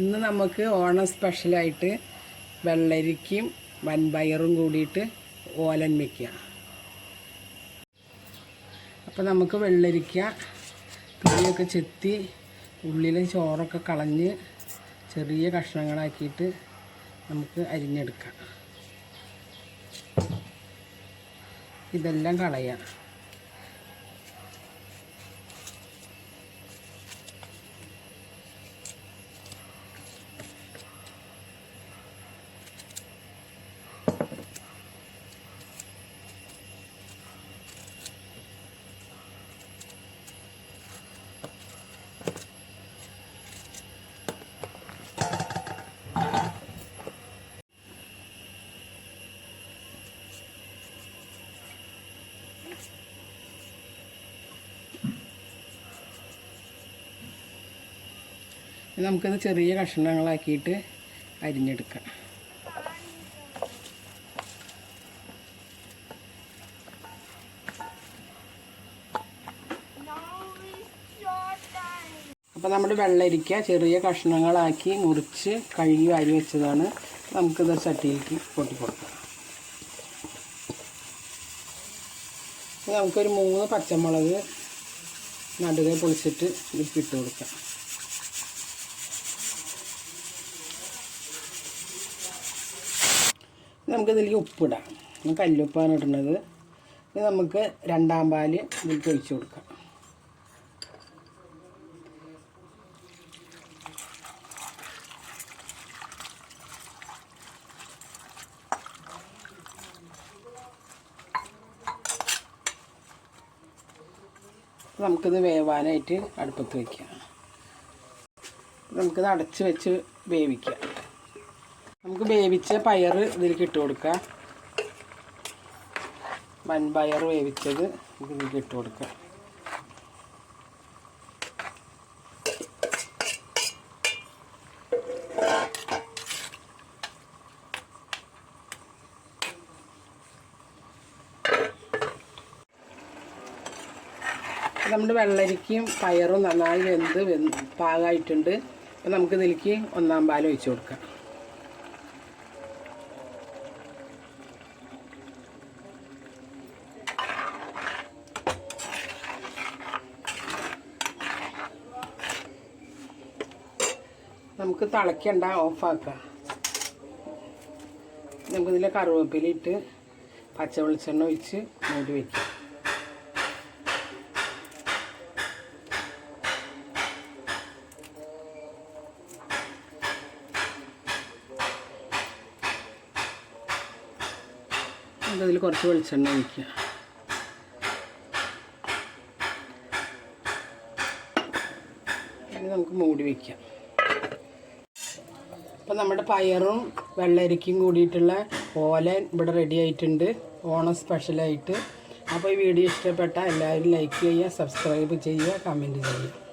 ഇന്ന് നമുക്ക് ഓണം സ്പെഷ്യലായിട്ട് വെള്ളരിക്കും വൻപയറും കൂടിയിട്ട് ഓലൻ വയ്ക്കുക അപ്പോൾ നമുക്ക് വെള്ളരിക്ക തുണിയൊക്കെ ചെത്തി ഉള്ളിലെ ചോറൊക്കെ കളഞ്ഞ് ചെറിയ കഷ്ണങ്ങളാക്കിയിട്ട് നമുക്ക് അരിഞ്ഞെടുക്കാം. ഇതെല്ലാം കളയാം. നമുക്കിത് ചെറിയ കഷ്ണങ്ങളാക്കിയിട്ട് അരിഞ്ഞെടുക്കാം. അപ്പോൾ നമ്മൾ വെള്ളരിക്ക ചെറിയ കഷ്ണങ്ങളാക്കി മുറിച്ച് കഴുകി അരി വെച്ചതാണ്. നമുക്കിത് ചട്ടിയിലേക്ക് പൊട്ടി കൊടുക്കാം. നമുക്കൊരു മൂന്ന് പച്ചമുളക് നടുകെ പൊളിച്ചിട്ട് ഇതിൽ ഇട്ട് കൊടുക്കാം. നമുക്കിതിലേക്ക് ഉപ്പിടാം. കല്ലുപ്പാണ് ഇടുന്നത്. ഇത് നമുക്ക് രണ്ടാം പാൽ ഇതിൽ ഒഴിച്ചു കൊടുക്കാം. നമുക്കിത് വേവാനായിട്ട് അടുപ്പത്ത് വയ്ക്കാം നമുക്കിത് അടച്ച് വെച്ച് വേവിക്കാം. നമുക്ക് വേവിച്ച പയർ ഇതിലേക്ക് ഇട്ട് കൊടുക്കാം. വൻപയർ വേവിച്ചത് നമുക്ക് ഇതിലേക്ക് ഇട്ട് കൊടുക്കാം. നമ്മുടെ വെള്ളരിക്കയും പയറും നന്നായി വെന്ത് പാകമായിട്ടുണ്ട് അപ്പം നമുക്ക് ഇതിലേക്ക് ഒന്നാം പാൽ ഒഴിച്ചു കൊടുക്കാം. നമുക്ക് തിളയ്ക്കണ്ട ഓഫാക്കാം നമുക്കിതിൽ കറിവേപ്പില ഇട്ട് പച്ച വെളിച്ചെണ്ണ ഒഴിച്ച് മൂടി വയ്ക്കാം അതിൽ കുറച്ച് വെളിച്ചെണ്ണ ഒഴിക്കുക നമുക്ക് മൂടി വയ്ക്കാം അപ്പം നമ്മുടെ പയറും വെള്ളരിക്കും കൂടിയിട്ടുള്ള ഓല ഇവിടെ റെഡി ആയിട്ടുണ്ട്. ഓണം സ്പെഷ്യലായിട്ട് അപ്പോൾ ഈ വീഡിയോ ഇഷ്ടപ്പെട്ട എല്ലാവരും ലൈക്ക് ചെയ്യുക സബ്സ്ക്രൈബ് ചെയ്യുക കമന്റ് ചെയ്യുക.